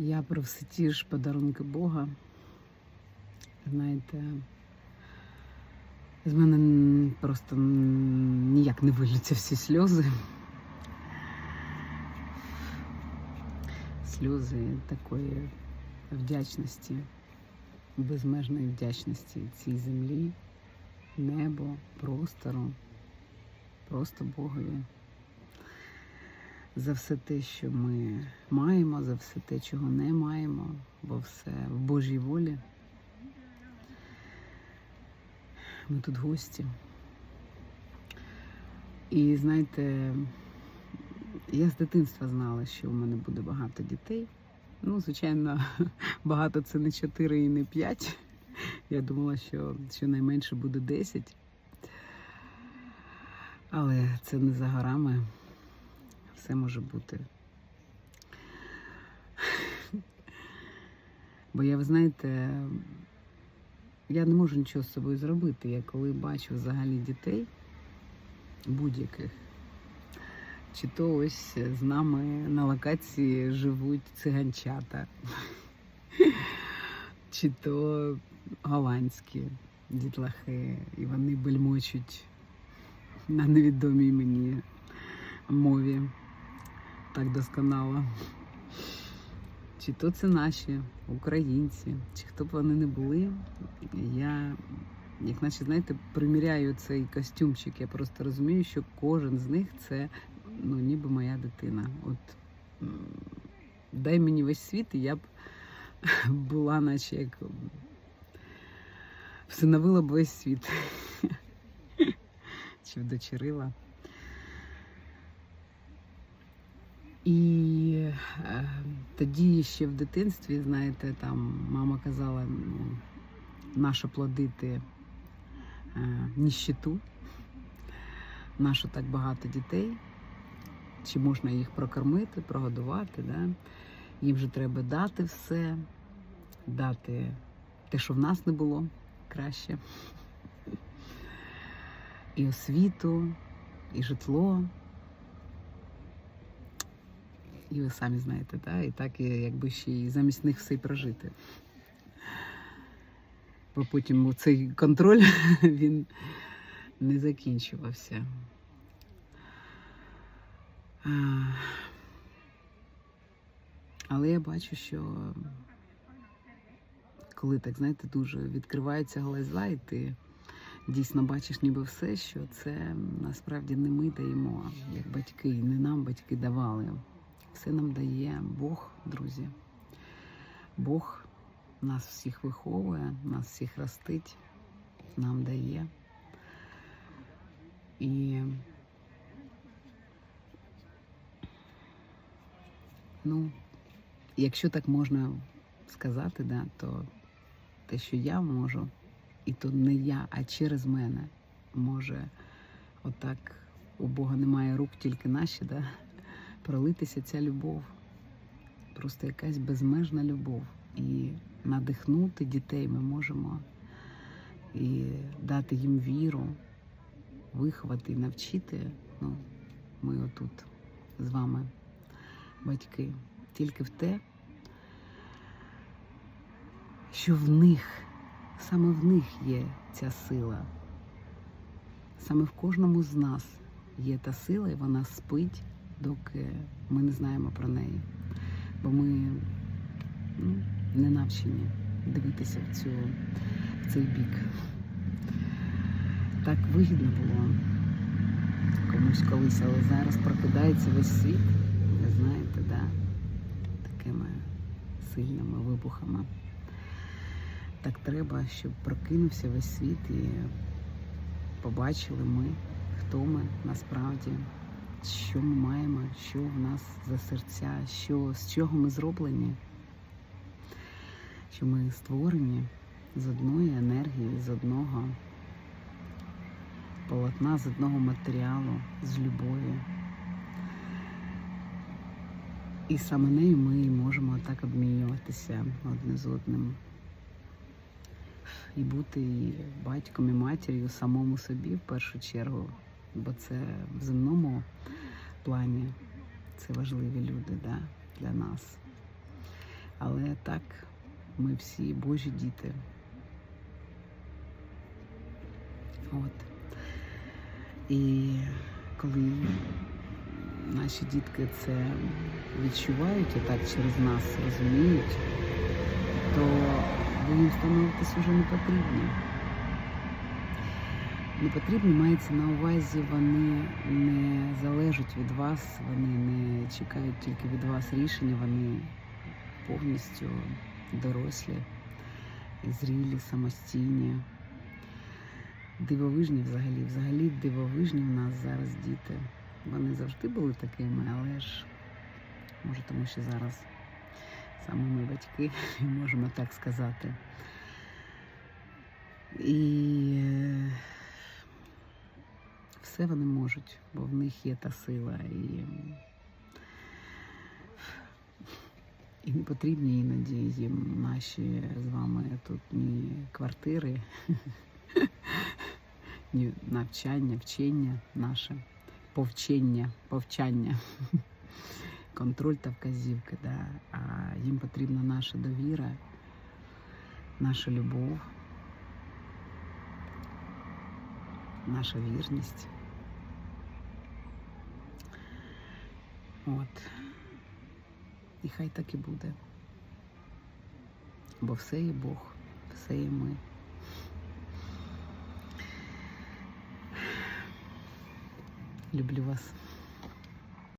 Я про все ті ж подарунки Бога. Знаєте, з мене просто ніяк не вилються всі сльози. Сльози такої вдячності, безмежної вдячності цій землі, небу, простору, просто Богові за все те, що ми маємо, за все те, чого не маємо, бо все в Божій волі. Ми тут гості. І знаєте, я з дитинства знала, що в мене буде багато дітей. Ну, звичайно, багато це не 4 і не 5. Я думала, що щонайменше буде 10. Але це не за горами. Все може бути. Бо я, ви знаєте, я не можу нічого з собою зробити. Я коли бачу взагалі дітей будь-яких, чи то ось з нами на локації живуть циганчата, чи то голландські дітлахи, і вони бельмочуть на невідомій мені мові так досконало. Чи то це наші українці, чи хто б вони не були, я, як наче, знаєте, приміряю цей костюмчик. Я просто розумію, що кожен з них це ну, ніби моя дитина. От дай мені весь світ, і я б була, наче як всиновила б весь світ. Чи вдочерила. І е, тоді ще в дитинстві, знаєте, там мама казала, ну, нащо плодити е, ніщиту, нащо так багато дітей, чи можна їх прокормити, прогодувати, да? їм же треба дати все, дати те, що в нас не було краще. І освіту, і житло. І ви самі знаєте, та? і так якби ще й замість них все й прожити. Бо потім цей контроль він не закінчувався. Але я бачу, що коли так, знаєте, дуже відкривається глаза, і ти дійсно бачиш ніби все, що це насправді не ми даємо, як батьки, і не нам батьки давали. Все нам дає Бог, друзі. Бог нас всіх виховує, нас всіх ростить, нам дає. І ну, якщо так можна сказати, да, то те, що я можу, і то не я, а через мене може отак у Бога немає рук, тільки наші, да, пролитися ця любов. Просто якась безмежна любов. І надихнути дітей ми можемо і дати їм віру, виховати навчити. Ну, ми отут з вами, батьки, тільки в те, що в них, саме в них є ця сила. Саме в кожному з нас є та сила, і вона спить, доки ми не знаємо про неї. Бо ми ну, не навчені дивитися в, цю, в цей бік. Так вигідно було комусь колись, але зараз прокидається весь світ, ви знаєте, да, такими сильними вибухами. Так треба, щоб прокинувся весь світ і побачили ми, хто ми насправді, що ми маємо, що в нас за серця, що, з чого ми зроблені, що ми створені з одної енергії, з одного полотна, з одного матеріалу, з любові. І саме нею ми можемо так обмінюватися одне з одним. І бути і батьком, і матір'ю самому собі в першу чергу, бо це в земному плані це важливі люди да, для нас. Але так, ми всі Божі діти. От. І коли наші дітки це відчувають і так через нас розуміють, то їм становитесь уже не потрібні. Не потрібні мається на увазі, вони не залежать від вас, вони не чекають тільки від вас рішення, вони повністю дорослі, зрілі, самостійні, дивовижні взагалі. Взагалі дивовижні в нас зараз діти. Вони завжди були такими, але ж може тому, що зараз саме ми батьки, можемо так сказати. І е, все вони можуть, бо в них є та сила і, і не потрібні іноді їм наші з вами тут ні квартири, ні навчання, вчення наше, повчення, повчання, контроль та вказівки. Да? А їм потрібна наша довіра, наша любов. Наша вірність. От. І хай так і буде. Бо все є Бог, все є ми. Люблю вас.